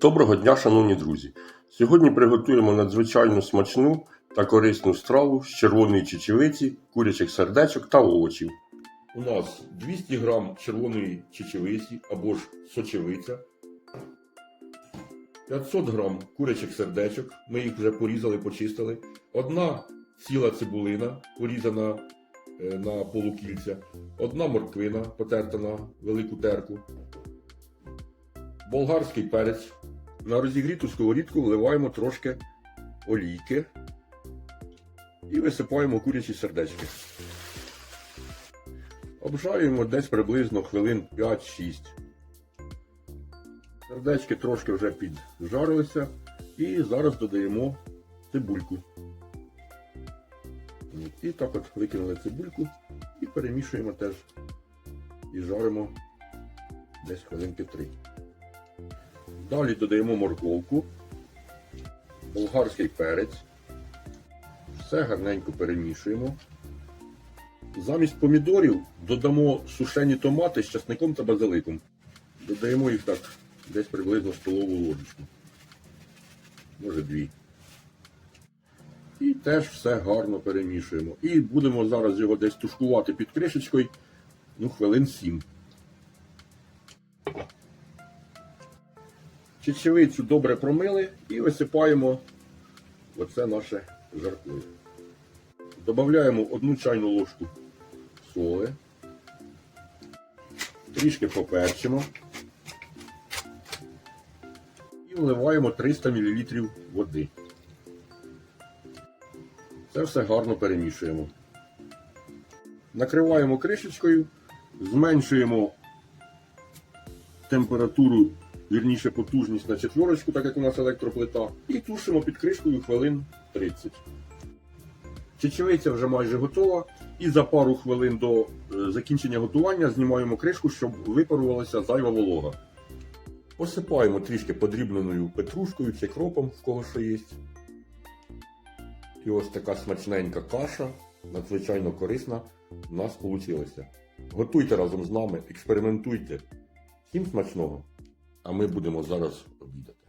Доброго дня, шановні друзі! Сьогодні приготуємо надзвичайно смачну та корисну страву з червоної чечевиці, курячих сердечок та овочів. У нас 200 г червоної чечевиці або ж сочевиця, 500 г курячих сердечок, ми їх вже порізали, почистили, одна ціла цибулина, порізана е, на полукільця, одна морквина, потерта на велику терку, болгарський перець. На розігріту сковорідку вливаємо трошки олійки і висипаємо курячі сердечки. Обжарюємо десь приблизно хвилин 5-6. Сердечки трошки вже піджарилися і зараз додаємо цибульку. І так от викинули цибульку і перемішуємо теж і жаримо десь хвилинки 3. Далі додаємо морковку, болгарський перець. Все гарненько перемішуємо. Замість помідорів додамо сушені томати з часником та базиликом. Додаємо їх так десь приблизно столову ложечку. Може дві. І теж все гарно перемішуємо. І будемо зараз його десь тушкувати під кришечкою ну, хвилин 7. Чечевицю добре промили і висипаємо оце наше жарко. Додаємо одну чайну ложку соли, трішки поперчимо і вливаємо 300 мл води. Це все гарно перемішуємо. Накриваємо кришечкою, зменшуємо температуру вірніше потужність на четверочку, так як у нас електроплита, і тушимо під кришкою хвилин 30. Чечевиця вже майже готова. І за пару хвилин до е, закінчення готування знімаємо кришку, щоб випарувалася зайва волога. Посипаємо трішки подрібненою петрушкою чи кропом, в кого що є. І ось така смачненька каша, надзвичайно корисна, у нас вийшла. Готуйте разом з нами, експериментуйте. Всім смачного! А ми будемо зараз обідати.